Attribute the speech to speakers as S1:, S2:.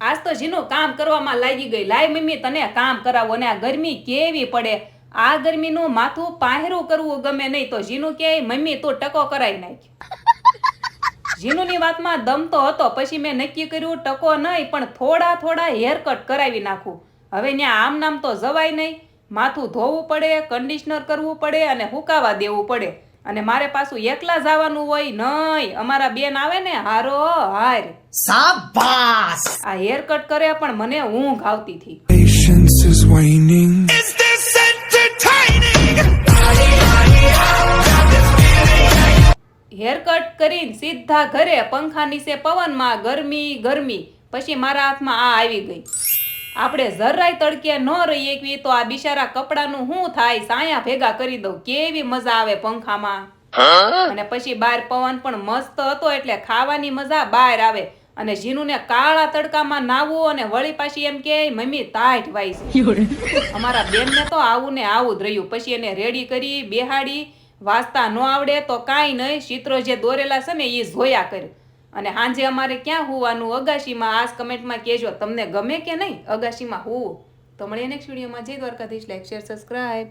S1: આજ તો જીનું કામ કરવામાં લાગી ગઈ. લાય મમ્મી, તને કામ કરાવો ને આ ગરમી કેવી પડે? આ ગરમીનું માથું પાહેરું કરવું ગમે નહીં તો જીનું કે મમ્મી, તું ટકો કરાવી નાખ. જીનુની વાતમાં દમ તો હતો, પછી મેં નક્કી કર્યું ટકો નહીં, પણ થોડા થોડા હેર કટ કરાવી નાખું. હવે ત્યાં આમ નામ તો જવાય નહીં. માથું ધોવું પડે કન્ડિશનર કરવું પડે અને હુકાવા દેવું પડે. અને મારે પાછું એકલા જવાનું હોય નહીં અમારા બેન આવે ને હારો હાર.
S2: શાબાશ
S1: આ હેર કટ કરે પણ મને ઊંઘ આવતી હતી.
S3: Patience is waning.
S2: Is this entertaining?
S1: Hair cut કરીને સીધા ઘરે પંખા નીચે પવનમાં ગરમી ગરમી. પછી મારા હાથમાં આ આવી ગઈ. આપણે જરાય તડકે ન રહી એકવી તો આ બિચારા કપડાનું શું થાય? સાયા ભેગા કરી દઉં. કેવી મજા આવે પંખામાં. અને પછી બહાર પવન પણ મસ્ત હતો એટલે ખાવાની મજા બહાર આવે. અને જીનુને કાળા તડકામાં નાવું અને વળી પાછી એમ કે મમ્મી તાટ વાય છે અમારા બેનને તો આવું ને આવું જ રહ્યું. પછી એને રેડી કરી બેહાડી વાંચતા ન આવડે તો કાંઈ નહીં. ચિત્રો જે દોરેલા છે ને એ જોયા કરે. અને સાંજે અમારે ક્યાં હોવાનું? અગાશીમાં આજ કમેન્ટમાં કહેજો, તમને ગમે કે નહીં? અગાશીમાં હોવું. તો મળીએ નેક્સ્ટ વિડીયોમાં. જય દ્વારકાધીશ. Like share subscribe